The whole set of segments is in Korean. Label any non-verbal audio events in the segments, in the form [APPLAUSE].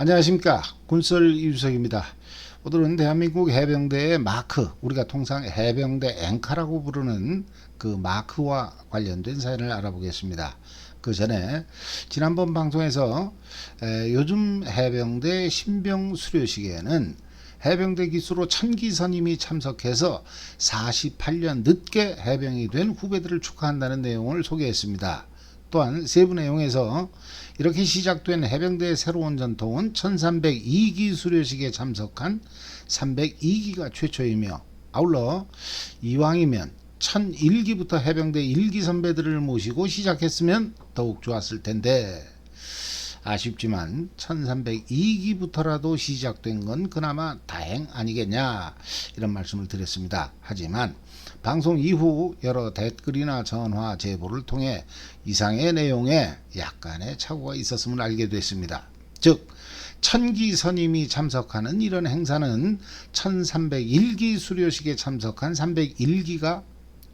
안녕하십니까 군설 이주석입니다. 오늘은 대한민국 해병대의 마크 우리가 통상 해병대 앵카라고 부르는 그 마크와 관련된 사연을 알아보겠습니다. 그 전에 지난번 방송에서 에, 요즘 해병대 신병 수료식에는 해병대 기수로 천기 선임이 참석해서 48년 늦게 해병이 된 후배들을 축하한다는 내용을 소개했습니다. 또한 세부 내용에서 이렇게 시작된 해병대의 새로운 전통은 1302기 수료식에 참석한 302기가 최초이며 아울러 이왕이면 1001기부터 해병대 1기 선배들을 모시고 시작했으면 더욱 좋았을 텐데 아쉽지만 1302기부터라도 시작된 건 그나마 다행 아니겠냐 이런 말씀을 드렸습니다. 하지만 방송 이후 여러 댓글이나 전화 제보를 통해 이상의 내용에 약간의 착오가 있었음을 알게 됐습니다. 즉 천기 선임이 참석하는 이런 행사는 1301기 수료식에 참석한 301기가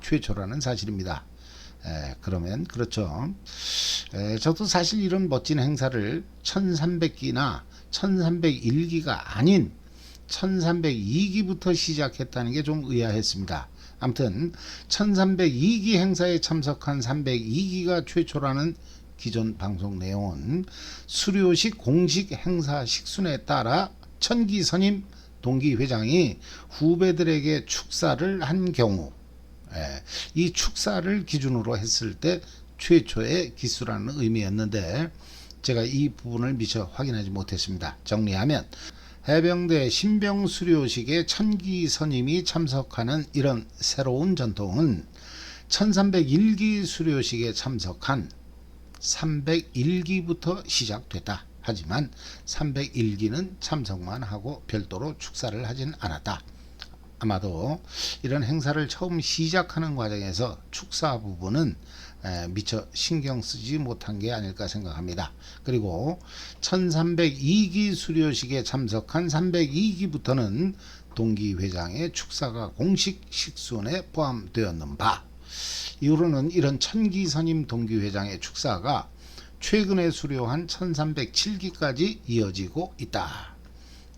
최초라는 사실입니다. 에, 그러면 그렇죠. 에, 저도 사실 이런 멋진 행사를 1300기나 1301기가 아닌 1302기부터 시작했다는 게 좀 의아했습니다. 아무튼 1302기 행사에 참석한 302기가 최초라는 기존 방송 내용은 수료식 공식 행사 식순에 따라 천기 선임 동기 회장이 후배들에게 축사를 한 경우 예, 이 축사를 기준으로 했을 때 최초의 기수라는 의미였는데 제가 이 부분을 미처 확인하지 못했습니다. 정리하면 해병대 신병 수료식에 천기 선임이 참석하는 이런 새로운 전통은 1301기 수료식에 참석한 301기부터 시작됐다. 하지만 301기는 참석만 하고 별도로 축사를 하진 않았다. 아마도 이런 행사를 처음 시작하는 과정에서 축사 부분은 에, 미처 신경 쓰지 못한 게 아닐까 생각합니다. 그리고 1302기 수료식에 참석한 302기부터는 동기 회장의 축사가 공식 식순에 포함되었는 바 이후로는 이런 천기 선임 동기 회장의 축사가 최근에 수료한 1307기까지 이어지고 있다.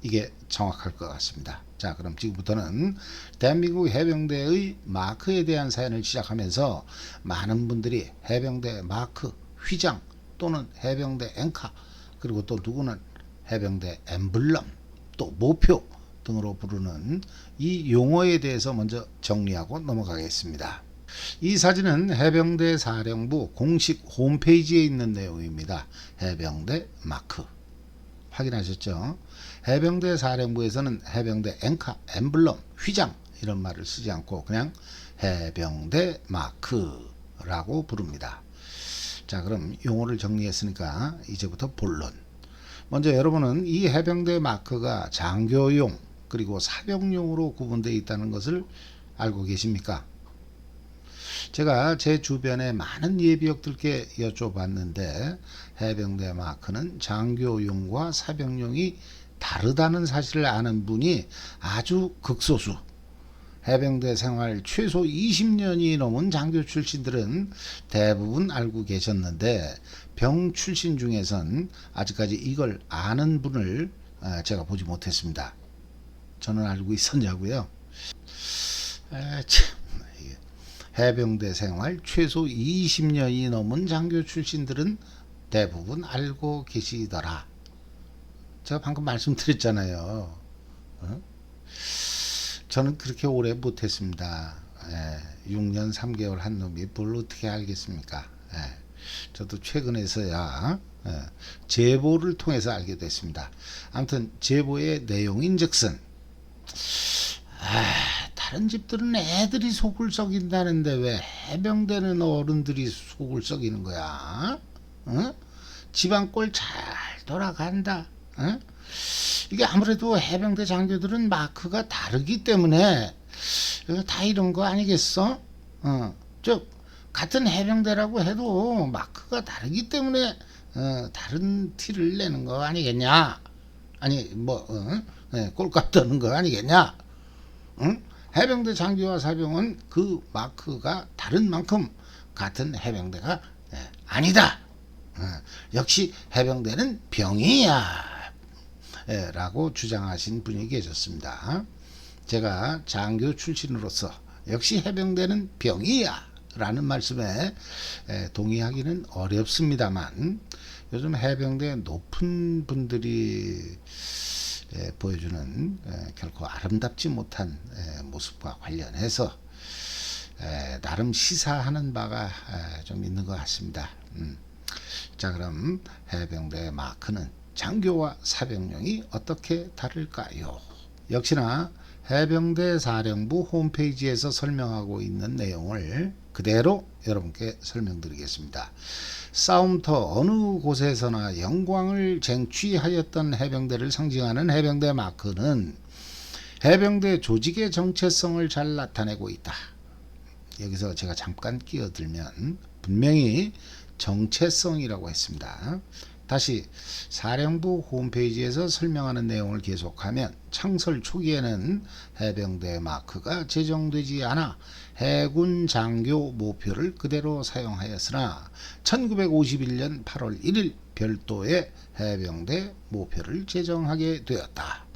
이게 정확할 것 같습니다. 자, 그럼 지금부터는 대한민국 해병대의 마크에 대한 사연을 시작하면서 많은 분들이 해병대 마크, 휘장 또는 해병대 앵카 그리고 또 누구는 해병대 엠블럼 또 모표 등으로 부르는 이 용어에 대해서 먼저 정리하고 넘어가겠습니다. 이 사진은 해병대 사령부 공식 홈페이지에 있는 내용입니다. 해병대 마크. 확인하셨죠? 해병대 사령부에서는 해병대 앵카, 엠블럼, 휘장 이런 말을 쓰지 않고 그냥 해병대 마크라고 부릅니다. 자, 그럼 용어를 정리했으니까 이제부터 본론. 먼저 여러분은 이 해병대 마크가 장교용 그리고 사병용으로 구분되어 있다는 것을 알고 계십니까? 제가 제 주변에 많은 예비역들께 여쭤봤는데 해병대 마크는 장교용과 사병용이 다르다는 사실을 아는 분이 아주 극소수. 해병대 생활 최소 20년이 넘은 장교 출신들은 대부분 알고 계셨는데 병 출신 중에선 아직까지 이걸 아는 분을 아, 제가 보지 못했습니다. 저는 알고 있었냐고요? 아, 참. 해병대 생활 최소 20년이 넘은 장교 출신들은 대부분 알고 계시더라. 제가 방금 말씀드렸잖아요. 어? 저는 그렇게 오래 못했습니다. 예, 6년 3개월 한 놈이 뭘 어떻게 알겠습니까? 예, 저도 최근에서야 예, 제보를 통해서 알게 됐습니다. 아무튼 제보의 내용인즉슨 아, 다른 집들은 애들이 속을 썩인다는데 왜 해병대는 어른들이 속을 썩이는 거야? 어? 집안 꼴 잘 돌아간다. 어? 이게 아무래도 해병대 장교들은 마크가 다르기 때문에 다 이런 거 아니겠어? 어, 즉 같은 해병대라고 해도 마크가 다르기 때문에 어, 다른 티를 내는 거 아니겠냐? 아니 뭐 어? 네, 꼴값 떠는 거 아니겠냐? 응? 해병대 장교와 사병은 그 마크가 다른 만큼 같은 해병대가 예, 아니다. 어, 역시 해병대는 병이야. 예, 라고 주장하신 분이 계셨습니다. 제가 장교 출신으로서 역시 해병대는 병이야 라는 말씀에 에, 동의하기는 어렵습니다만 요즘 해병대 높은 분들이 에, 보여주는 에, 결코 아름답지 못한 에, 모습과 관련해서 에, 나름 시사하는 바가 에, 좀 있는 것 같습니다. 음. 자 그럼 해병대 마크는 장교와 사병용이 어떻게 다를까요? 역시나 해병대 사령부 홈페이지에서 설명하고 있는 내용을 그대로 여러분께 설명드리겠습니다. 싸움터 어느 곳에서나 영광을 쟁취하였던 해병대를 상징하는 해병대 마크는 해병대 조직의 정체성을 잘 나타내고 있다. 여기서 제가 잠깐 끼어들면 분명히 정체성이라고 했습니다. 다시 사령부 홈페이지에서 설명하는 내용을 계속하면 창설 초기에는 해병대 마크가 제정되지 않아 해군 장교 모표를 그대로 사용하였으나 1951년 8월 1일 별도의 해병대 모표를 제정하게 되었다.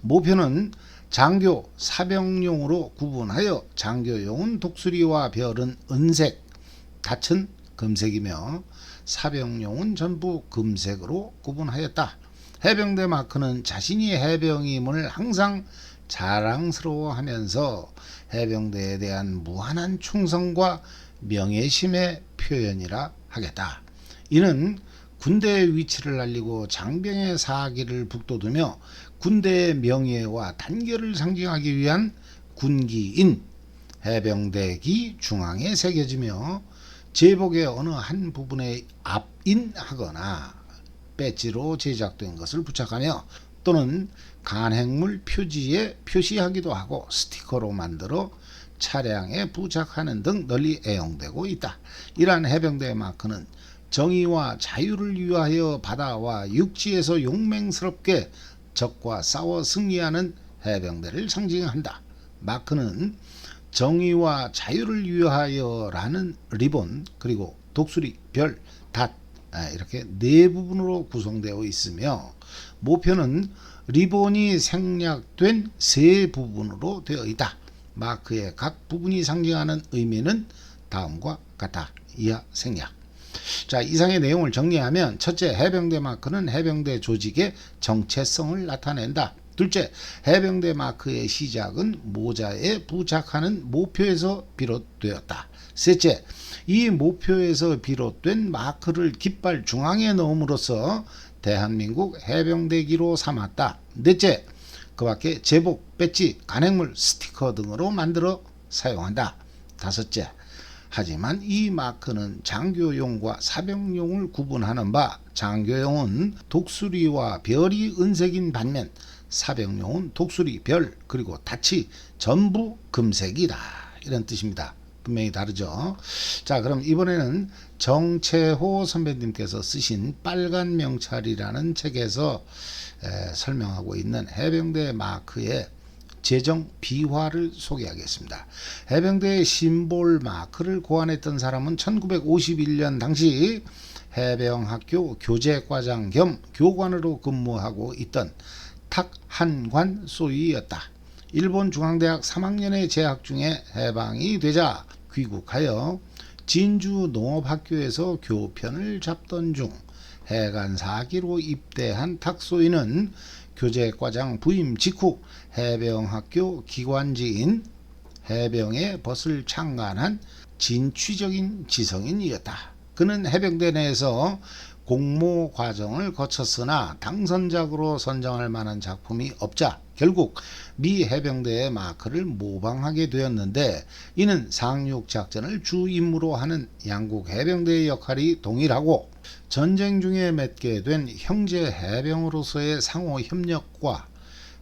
모표는 장교 사병용으로 구분하여 장교용은 독수리와 별은 은색, 닻은 금색이며 사병용은 전부 금색으로 구분하였다. 해병대 마크는 자신이 해병임을 항상 자랑스러워하면서 해병대에 대한 무한한 충성과 명예심의 표현이라 하겠다. 이는 군대의 위치를 알리고 장병의 사기를 북돋우며 군대의 명예와 단결을 상징하기 위한 군기인 해병대기 중앙에 새겨지며 제복의 어느 한 부분에 압인하거나 배지로 제작된 것을 부착하며 또는 간행물 표지에 표시하기도 하고 스티커로 만들어 차량에 부착하는 등 널리 애용되고 있다. 이러한 해병대 마크는 정의와 자유를 위하여 바다와 육지에서 용맹스럽게 적과 싸워 승리하는 해병대를 상징한다. 마크는 정의와 자유를 위하여라는 리본 그리고 독수리, 별, 닷 아, 이렇게 네 부분으로 구성되어 있으며 모표는 리본이 생략된 세 부분으로 되어 있다. 마크의 각 부분이 상징하는 의미는 다음과 같다. 이하 생략. 자, 이상의 내용을 정리하면 첫째, 해병대 마크는 해병대 조직의 정체성을 나타낸다. 둘째, 해병대 마크의 시작은 모자에 부착하는 모표에서 비롯되었다. 셋째, 이 모표에서 비롯된 마크를 깃발 중앙에 넣음으로써 대한민국 해병대기로 삼았다. 넷째, 그 밖에 제복, 배지, 간행물, 스티커 등으로 만들어 사용한다. 다섯째, 하지만 이 마크는 장교용과 사병용을 구분하는 바 장교용은 독수리와 별이 은색인 반면 사병용은 독수리, 별 그리고 닻이 전부 금색이다 이런 뜻입니다. 분명히 다르죠. 자 그럼 이번에는 정채호 선배님께서 쓰신 빨간 명찰이라는 책에서 에, 설명하고 있는 해병대 마크의 제정 비화를 소개하겠습니다. 해병대의 심볼 마크를 고안했던 사람은 1951년 당시 해병학교 교재과장 겸 교관으로 근무하고 있던 탁한관 소위였다. 일본 중앙대학 3학년에 재학 중에 해방이 되자 귀국하여 진주 농업학교에서 교편을 잡던 중 해관 4기로 입대한 탁소인은 교재과장 부임 직후 해병학교 기관지인 해병의 벗을 창간한 진취적인 지성인이었다. 그는 해병대 내에서 공모 과정을 거쳤으나 당선작으로 선정할 만한 작품이 없자 결국 미 해병대의 마크를 모방하게 되었는데 이는 상륙 작전을 주 임무로 하는 양국 해병대의 역할이 동일하고 전쟁 중에 맺게 된 형제 해병으로서의 상호 협력과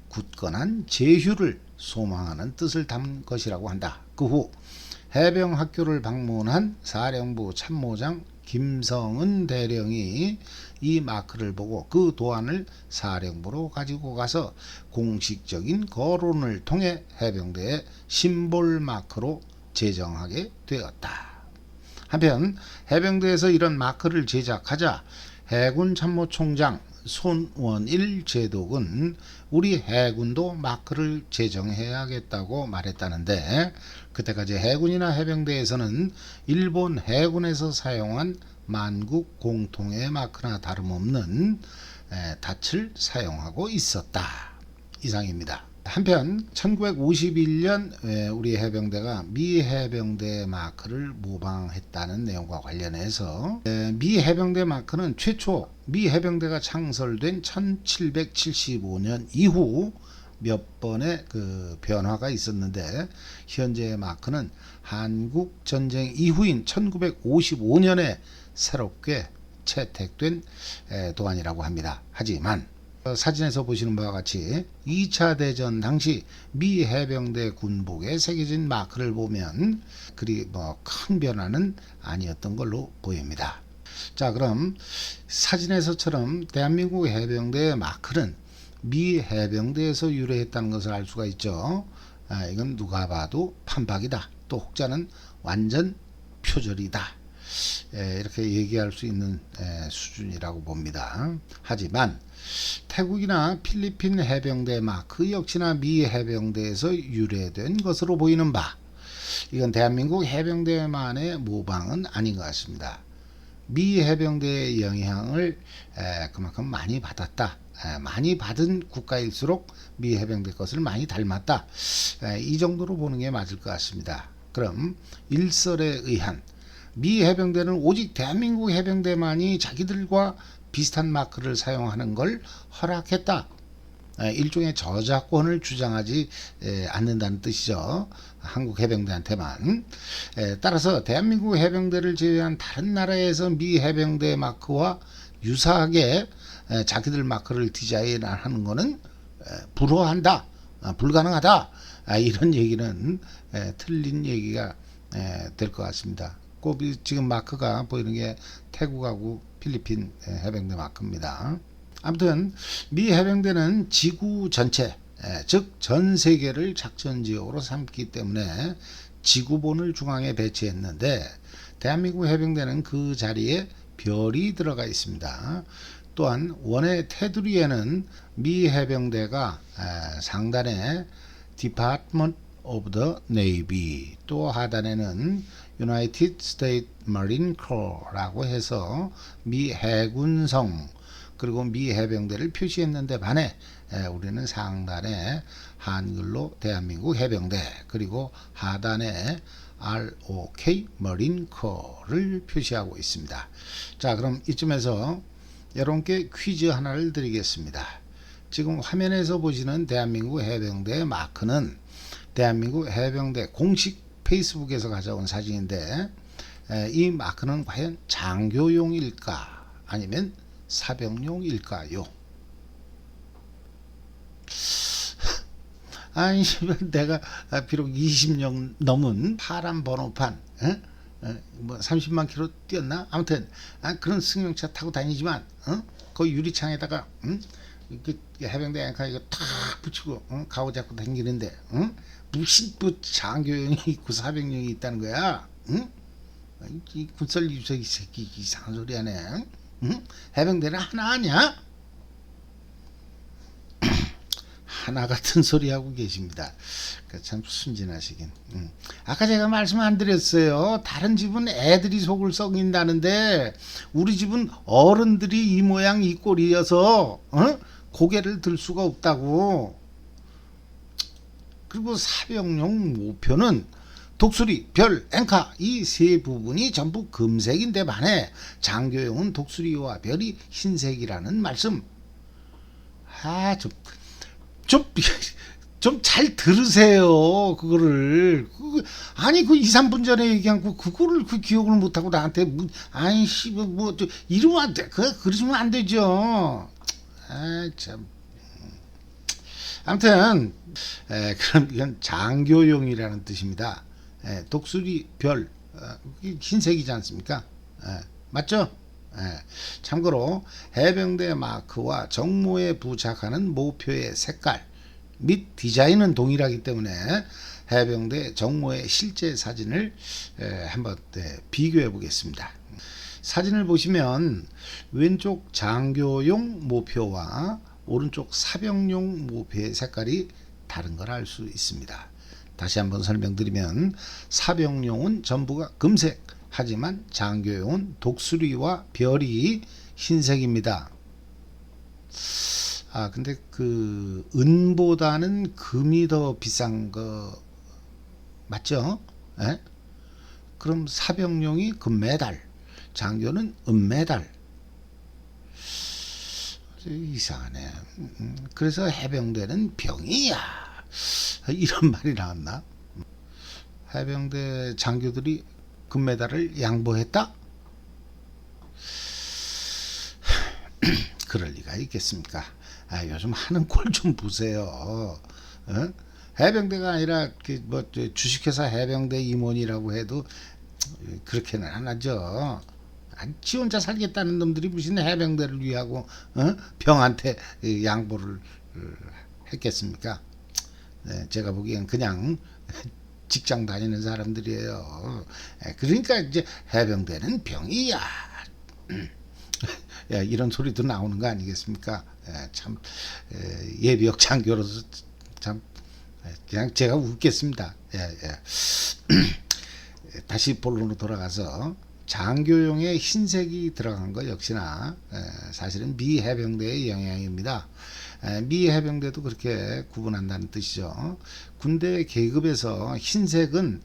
굳건한 제휴를 소망하는 뜻을 담은 것이라고 한다. 그 후 해병 학교를 방문한 사령부 참모장 김성은 대령이 이 마크를 보고 그 도안을 사령부로 가지고 가서 공식적인 거론을 통해 해병대의 심볼 마크로 제정하게 되었다. 한편 해병대에서 이런 마크를 제작하자 해군 참모총장 손원일 제독은 우리 해군도 마크를 제정해야겠다고 말했다는데 그때까지 해군이나 해병대에서는 일본 해군에서 사용한 만국 공통의 마크나 다름없는 에, 닻을 사용하고 있었다. 이상입니다. 한편 1951년 우리 해병대가 미 해병대 마크를 모방했다는 내용과 관련해서 에, 미 해병대 마크는 최초 미 해병대가 창설된 1775년 이후 몇 번의 그 변화가 있었는데 현재의 마크는 한국 전쟁 이후인 1955년에 새롭게 채택된 에, 도안이라고 합니다. 하지만 어, 사진에서 보시는 바와 같이 2차 대전 당시 미 해병대 군복에 새겨진 마크를 보면 그리 뭐 큰 변화는 아니었던 걸로 보입니다. 자, 그럼 사진에서처럼 대한민국 해병대의 마크는 미 해병대에서 유래했다는 것을 알 수가 있죠. 아, 이건 누가 봐도 판박이다. 또 혹자는 완전 표절이다. 에, 이렇게 얘기할 수 있는 에, 수준이라고 봅니다. 하지만 태국이나 필리핀 해병대 마크 역시나 미 해병대에서 유래된 것으로 보이는 바 이건 대한민국 해병대만의 모방은 아닌 것 같습니다. 미 해병대의 영향을 에, 그만큼 많이 받았다. 에, 많이 받은 국가일수록 미 해병대 것을 많이 닮았다. 에, 이 정도로 보는 게 맞을 것 같습니다. 그럼 일설에 의한 미 해병대는 오직 대한민국 해병대만이 자기들과 비슷한 마크를 사용하는 걸 허락했다. 에, 일종의 저작권을 주장하지 에, 않는다는 뜻이죠. 한국 해병대한테만. 에, 따라서 대한민국 해병대를 제외한 다른 나라에서 미 해병대 마크와 유사하게 에, 자기들 마크를 디자인하는 에, 불허한다. 아, 불가능하다. 아, 이런 얘기는 에, 틀린 얘기가 될 것 같습니다. 꼭 이- 지금 마크가 보이는 게 태국하고 필리핀 에, 해병대 마크입니다. 아무튼 미 해병대는 지구 전체 즉 전 세계를 작전 지역으로 삼기 때문에 지구본을 중앙에 배치했는데 대한민국 해병대는 그 자리에 별이 들어가 있습니다. 또한 원의 테두리에는 미 해병대가 에, 상단에 Department of the Navy 또 하단에는 United States Marine Corps라고 해서 미 해군성 그리고 미 해병대를 표시했는데 반해 에, 우리는 상단에 한글로 대한민국 해병대 그리고 하단에 ROK 머린 코를 표시하고 있습니다. 자, 그럼 이쯤에서 여러분께 퀴즈 하나를 드리겠습니다. 지금 화면에서 보시는 대한민국 해병대 마크는 대한민국 해병대 공식 페이스북에서 가져온 사진인데 에, 이 마크는 과연 장교용일까 아니면 사병용일까요? [LAUGHS] 아니 내가 비록 20년 넘은 파란 번호판 뭐 30만 킬로 뛰었나? 아무튼 아, 그런 승용차 타고 다니지만 어? 그 유리창에다가 응? 그 해병대 앵카 이거 탁 붙이고 어? 가오 잡고 다니는데 응? 무슨 뭐 장교용이 있고 사병용이 있다는 거야? 응? 이 군설 유석이 새끼 이상한 소리 하네. 응? 해병대는 하나 아니야? [CLEARS THROAT] 하나 같은 소리 하고 계십니다. 그참 순진하시긴. 음. 아까 제가 말씀 안 드렸어요. 다른 집은 애들이 속을 썩인다는데 우리 집은 어른들이 이 모양 이 꼴이어서 어? 고개를 들 수가 없다고. 그리고 사병용 모표는 독수리, 별, 앵카 이 세 부분이 전부 금색인데 반해 장교용은 독수리와 별이 흰색이라는 말씀. 아, 좀, 좀, [LAUGHS] 좀 잘 들으세요. 그거를. 그, 아니, 그 2, 3분 전에 얘기한 그, 그거를 그 기억을 못하고 나한테, 뭐, 아이씨, 뭐, 뭐, 저, 이러면 안 돼. 그, 그러시면 안 되죠. 아, 참. 아무튼, 에, 그럼 이건 장교용이라는 뜻입니다. 에, 독수리, 별, 어, 흰색이지 않습니까? 에, 맞죠? 예, 참고로 해병대 마크와 정모에 부착하는 모표의 색깔 및 디자인은 동일하기 때문에 해병대 정모의 실제 사진을 에, 한번 네, 비교해 보겠습니다. 사진을 보시면 왼쪽 장교용 모표와 오른쪽 사병용 모표의 색깔이 다른 걸 알 수 있습니다. 다시 한번 설명드리면 사병용은 전부가 금색 하지만 장교용은 독수리와 별이 흰색입니다. 아 근데 그 은보다는 금이 더 비싼 거 맞죠? 예? 그럼 사병용이 금메달, 장교는 은메달. 이상하네. 그래서 해병대는 병이야. 이런 [LAUGHS] 말이 나왔나? 해병대 장교들이 금메달을 양보했다? [CLEARS THROAT] 그럴 리가 있겠습니까? 아, 요즘 하는 꼴 좀 보세요. 어? 해병대가 아니라 그 뭐 주식회사 해병대 임원이라고 해도 그렇게는 안 하죠. 지 혼자 살겠다는 놈들이 무슨 해병대를 위하고 어? 병한테 양보를 어, 했겠습니까? 네, 제가 보기엔 그냥 [LAUGHS] 직장 다니는 사람들이에요. 예, 그러니까 이제 해병대는 병이야. [LAUGHS] 예, 이런 소리도 나오는 거 아니겠습니까? 예, 참 예, 예비역 장교로서 참 예, 그냥 제가 웃겠습니다. 예, 예. [CLEARS THROAT] 다시 본론으로 돌아가서 장교용의 흰색이 들어간 것 역시나 예, 사실은 미 해병대의 영향입니다. 예, 미 해병대도 그렇게 구분한다는 뜻이죠. 군대 계급에서 흰색은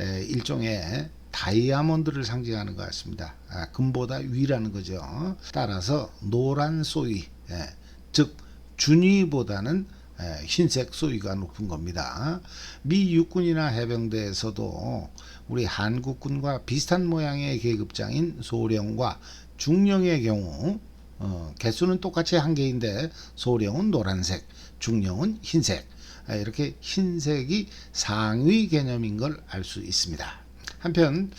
예, 일종의 다이아몬드를 상징하는 것 같습니다. 아, 금보다 위라는 거죠. 따라서 노란 소위, 예, 즉 준위보다는 예, 흰색 소위가 높은 겁니다. 미 육군이나 해병대에서도 우리 한국군과 비슷한 모양의 계급장인 소령과 중령의 경우 어, 개수는 똑같이 한 개인데 소령은 노란색, 중령은 흰색 아, 이렇게 흰색이 상위 개념인 걸 알 수 있습니다. 한편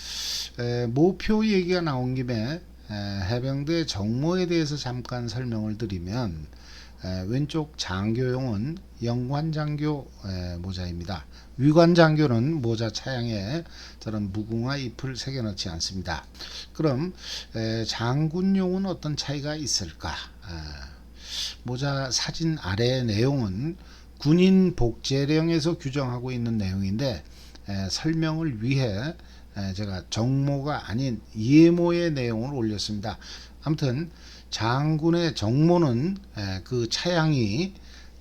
에, 모표 얘기가 나온 김에 에, 해병대 정모에 대해서 잠깐 설명을 드리면 에, 왼쪽 장교용은 영관장교 에, 모자입니다. 위관장교는 모자 차양에 저런 무궁화 잎을 새겨넣지 않습니다. 그럼 에, 장군용은 어떤 차이가 있을까? 아, 모자 사진 아래 내용은 군인 복제령에서 규정하고 있는 내용인데 에, 설명을 위해 에, 제가 정모가 아닌 예모의 내용을 올렸습니다. 아무튼 장군의 정모는 에, 그 차양이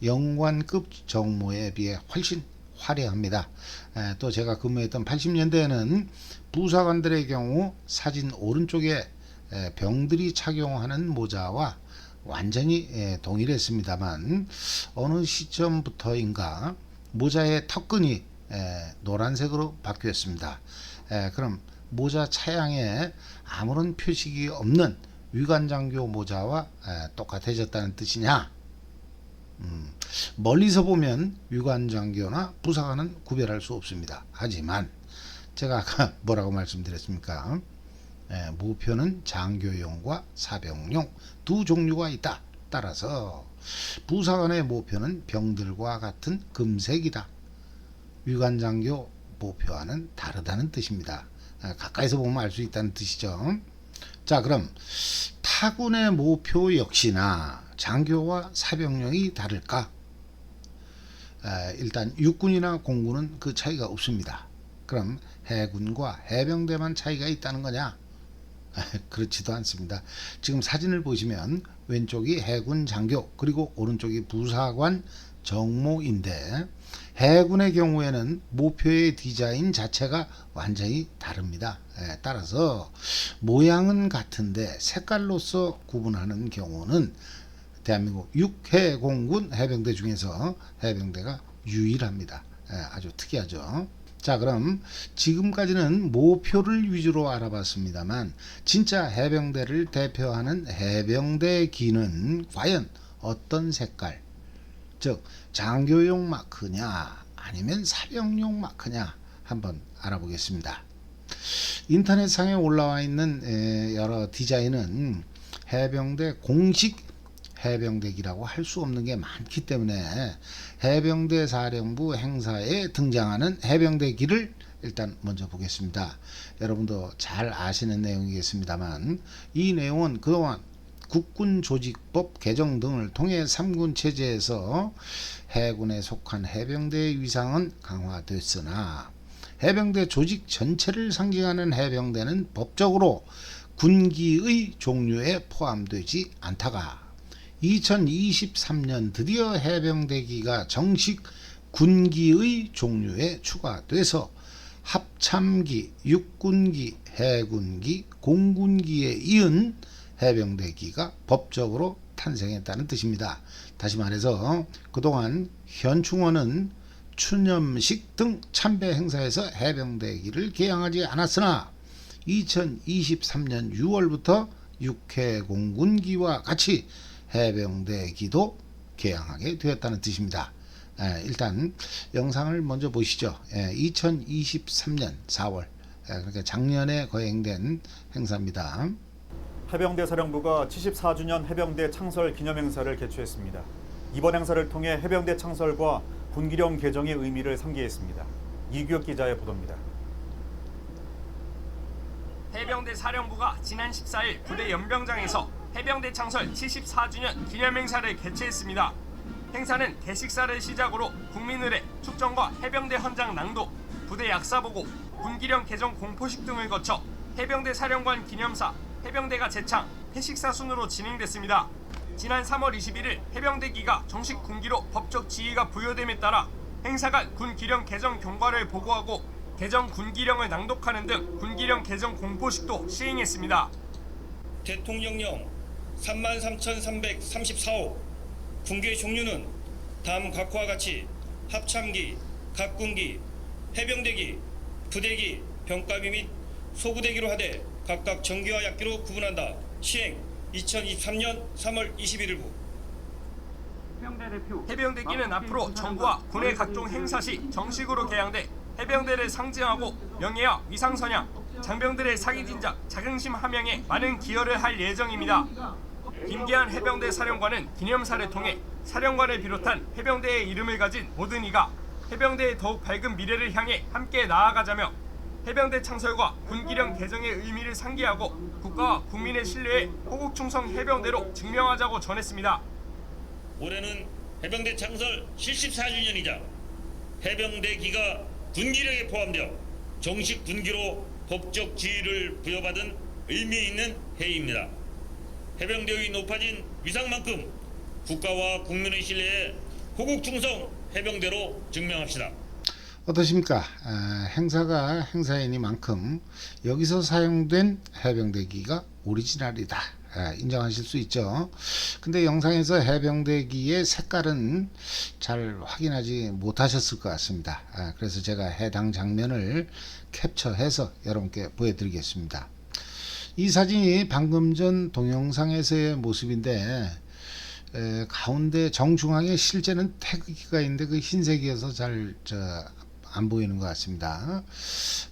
영관급 정모에 비해 훨씬 화려합니다. 에, 또 제가 근무했던 80년대에는 부사관들의 경우 사진 오른쪽에 에, 병들이 착용하는 모자와 완전히 예, 동일했습니다만 어느 시점부터인가 모자의 턱끈이 예, 노란색으로 바뀌었습니다. 예, 그럼 모자 차양에 아무런 표식이 없는 위관장교 모자와 예, 똑같아졌다는 뜻이냐? 음, 멀리서 보면 위관장교나 부사관은 구별할 수 없습니다. 하지만 제가 아까 [LAUGHS] 뭐라고 말씀드렸습니까? 예, 무표는 장교용과 사병용 두 종류가 있다. 따라서 부사관의 모표는 병들과 같은 금색이다. 위관장교 모표와는 다르다는 뜻입니다. 아, 가까이서 보면 알 수 있다는 뜻이죠. 자, 그럼 타군의 모표 역시나 장교와 사병령이 다를까? 아, 일단 육군이나 공군은 그 차이가 없습니다. 그럼 해군과 해병대만 차이가 있다는 거냐? 그렇지도 않습니다. 지금 사진을 보시면 왼쪽이 해군 장교 그리고 오른쪽이 부사관 정모인데 해군의 경우에는 모표의 디자인 자체가 완전히 다릅니다. 예, 따라서 모양은 같은데 색깔로서 구분하는 경우는 대한민국 육해공군 해병대 중에서 해병대가 유일합니다. 예, 아주 특이하죠. 자, 그럼 지금까지는 모표를 위주로 알아봤습니다만 진짜 해병대를 대표하는 해병대 기는 과연 어떤 색깔? 즉 장교용 마크냐 아니면 사병용 마크냐 한번 알아보겠습니다. 인터넷상에 올라와 있는 여러 디자인은 해병대 공식 해병대기라고 할 수 없는 게 많기 때문에 해병대 사령부 행사에 등장하는 해병대기를 일단 먼저 보겠습니다. 여러분도 잘 아시는 내용이겠습니다만 이 내용은 그동안 국군조직법 개정 등을 통해 삼군 체제에서 해군에 속한 해병대의 위상은 강화됐으나 해병대 조직 전체를 상징하는 해병대는 법적으로 군기의 종류에 포함되지 않다가 2023년 드디어 해병대기가 정식 군기의 종류에 추가돼서 합참기, 육군기, 해군기, 공군기에 이은 해병대기가 법적으로 탄생했다는 뜻입니다. 다시 말해서 그동안 현충원은 추념식 등 참배 행사에서 해병대기를 개항하지 않았으나 2023년 6월부터 육해공군기와 같이 해병대기도 개항하게 되었다는 뜻입니다. 에, 일단 영상을 먼저 보시죠. 에, 2023년 4월 에, 그러니까 작년에 거행된 행사입니다. 해병대 사령부가 74주년 해병대 창설 기념행사를 개최했습니다. 이번 행사를 통해 해병대 창설과 군기령 개정의 의미를 상기했습니다. 이규혁 기자의 보도입니다. 해병대 사령부가 지난 14일 부대 연병장에서 해병대 창설 74주년 기념행사를 개최했습니다. 행사는 개식사를 시작으로 국민의례, 축전과 해병대 헌장 낭독, 부대 약사보고, 군기령 개정 공포식 등을 거쳐 해병대 사령관 기념사, 해병대가 재창, 회식사 순으로 진행됐습니다. 지난 3월 21일 해병대기가 정식 군기로 법적 지위가 부여됨에 따라 행사가 군기령 개정 경과를 보고하고 개정 군기령을 낭독하는 등 군기령 개정 공포식도 시행했습니다. 대통령령 33,334호 군계 종류는 다음 각호와 같이 합참기, 각군기, 해병대기, 부대기, 병가비 및 소부대기로 하되 각각 정기와 약기로 구분한다. 시행 2023년 3월 21일 부 해병대기는 앞으로 정부와 군의 각종 행사 시 정식으로 개항돼 해병대를 상징하고 명예와 위상선양, 장병들의 사기진작, 자긍심 함양에 많은 기여를 할 예정입니다. 김기한 해병대 사령관은 기념사를 통해 사령관을 비롯한 해병대의 이름을 가진 모든 이가 해병대의 더욱 밝은 미래를 향해 함께 나아가자며 해병대 창설과 군기령 개정의 의미를 상기하고 국가와 국민의 신뢰에 호국충성 해병대로 증명하자고 전했습니다. 올해는 해병대 창설 74주년이자 해병대기가 군기령에 포함되어 정식 군기로 법적 지위를 부여받은 의미 있는 해입니다. 해병대의 높아진 위상만큼 국가와 국민의 신뢰에 호국충성 해병대로 증명합시다. 어떠십니까? 아, 행사가 행사이니만큼 여기서 사용된 해병대기가 오리지널이다. 아, 인정하실 수 있죠. 근데 영상에서 해병대기의 색깔은 잘 확인하지 못하셨을 것 같습니다. 아, 그래서 제가 해당 장면을 캡처해서 여러분께 보여드리겠습니다. 이 사진이 방금 전 동영상에서의 모습인데 에, 가운데 정중앙에 실제는 태극기가 있는데 그 흰색이어서 잘 안 보이는 것 같습니다.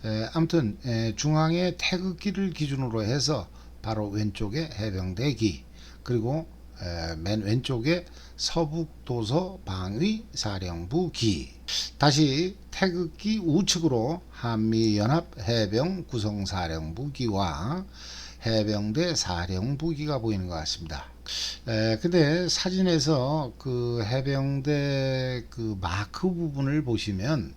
에, 아무튼 에, 중앙에 태극기를 기준으로 해서 바로 왼쪽에 해병대기 그리고 에, 맨 왼쪽에 서북도서 방위 사령부기 다시 태극기 우측으로 한미연합 해병 구성사령부기와 해병대 사령부기가 보이는 것 같습니다. 에, 근데 사진에서 그 해병대 그 마크 부분을 보시면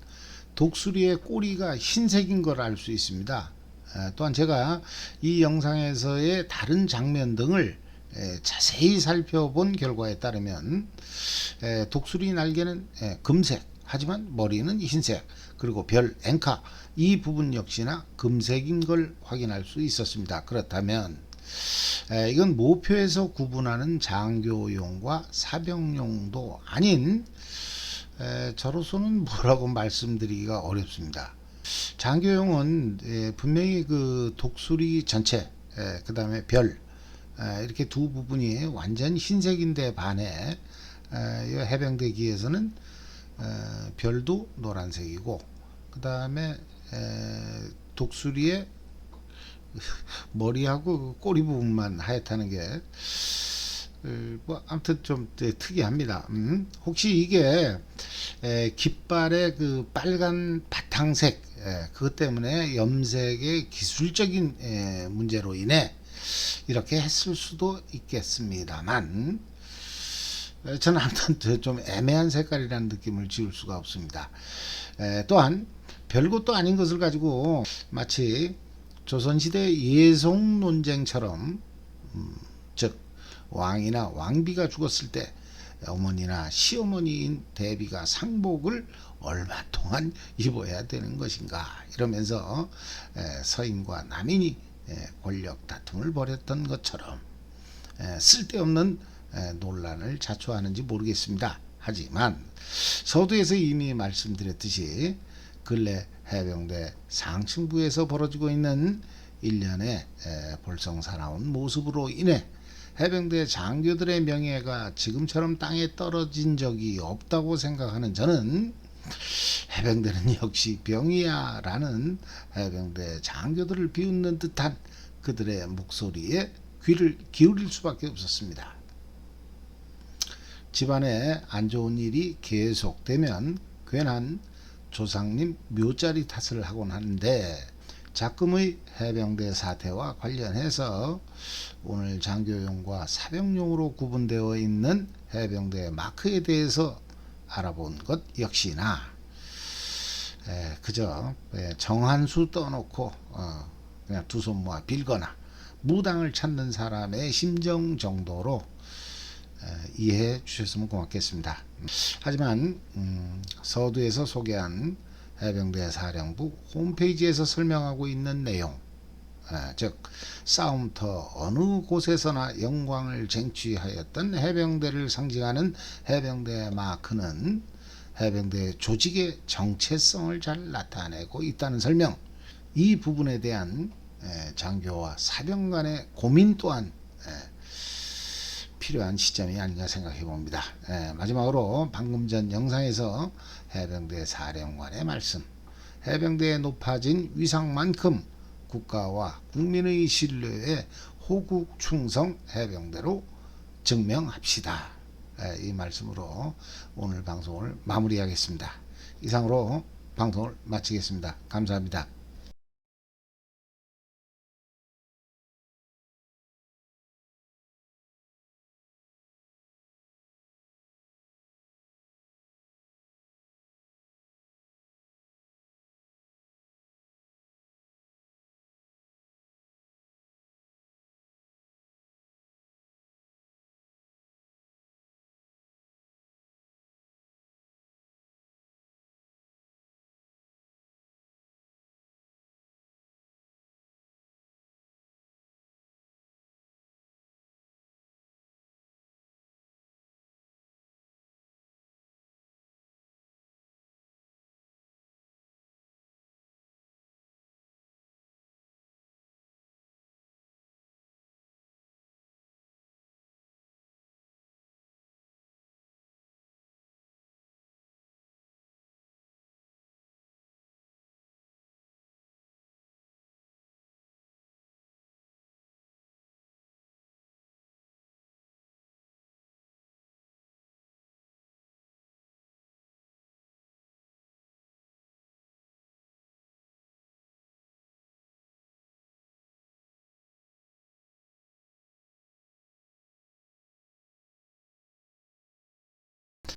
독수리의 꼬리가 흰색인 걸 알 수 있습니다. 에, 또한 제가 이 영상에서의 다른 장면 등을 에, 자세히 살펴본 결과에 따르면 에, 독수리 날개는 에, 금색 하지만 머리는 흰색 그리고 별 앵카 이 부분 역시나 금색인 걸 확인할 수 있었습니다. 그렇다면 에, 이건 모표에서 구분하는 장교용과 사병용도 아닌 에, 저로서는 뭐라고 말씀드리기가 어렵습니다. 장교용은 에, 분명히 그 독수리 전체, 그 다음에 별 에, 이렇게 두 부분이 완전 흰색인데 반해 에, 이 해병대기에서는 에, 별도 노란색이고 그 다음에 독수리의 [LAUGHS] 머리하고 그 꼬리 부분만 하얗다는 게, 어, 뭐, 아무튼 좀 네, 특이합니다. 음, 혹시 이게, 에, 깃발의 그 빨간 바탕색, 예, 그것 때문에 염색의 기술적인 예, 문제로 인해 이렇게 했을 수도 있겠습니다만 에, 저는 아무튼 좀 애매한 색깔이라는 느낌을 지울 수가 없습니다. 에, 또한 별것도 아닌 것을 가지고 마치 조선시대 예송 논쟁처럼 음, 즉 왕이나 왕비가 죽었을 때 어머니나 시어머니인 대비가 상복을 얼마 동안 입어야 되는 것인가 이러면서 에, 서인과 남인이 에, 권력 다툼을 벌였던 것처럼 에, 쓸데없는 에, 논란을 자초하는지 모르겠습니다. 하지만 서두에서 이미 말씀드렸듯이 근래 해병대 상층부에서 벌어지고 있는 일련의 에, 볼성사나운 모습으로 인해 해병대 장교들의 명예가 지금처럼 땅에 떨어진 적이 없다고 생각하는 저는 해병대는 [LAUGHS] 역시 병이야 라는 해병대 장교들을 비웃는 듯한 그들의 목소리에 귀를 기울일 수밖에 없었습니다. 집안에 안 좋은 일이 계속되면 괜한 조상님 묘자리 탓을 하곤 하는데 작금의 해병대 사태와 관련해서 오늘 장교용과 사병용으로 구분되어 있는 해병대 마크에 대해서 알아본 것 역시나 에, 그저 에, 정한수 떠놓고 어, 그냥 두 손 모아 빌거나 무당을 찾는 사람의 심정 정도로 에, 이해해 주셨으면 고맙겠습니다. 음, 하지만 음, 서두에서 소개한 해병대 사령부 홈페이지에서 설명하고 있는 내용. 아, 즉 싸움터 어느 곳에서나 영광을 쟁취하였던 해병대를 상징하는 해병대 마크는 해병대 조직의 정체성을 잘 나타내고 있다는 설명. 이 부분에 대한 에, 장교와 사병 간의 고민 또한 에, 필요한 시점이 아닌가 생각해 봅니다. 에, 마지막으로 방금 전 영상에서 해병대 사령관의 말씀 해병대에 높아진 위상만큼 국가와 국민의 신뢰에 호국 충성 해병대로 증명합시다. 에, 이 말씀으로 오늘 방송을 마무리하겠습니다. 이상으로 방송을 마치겠습니다. 감사합니다.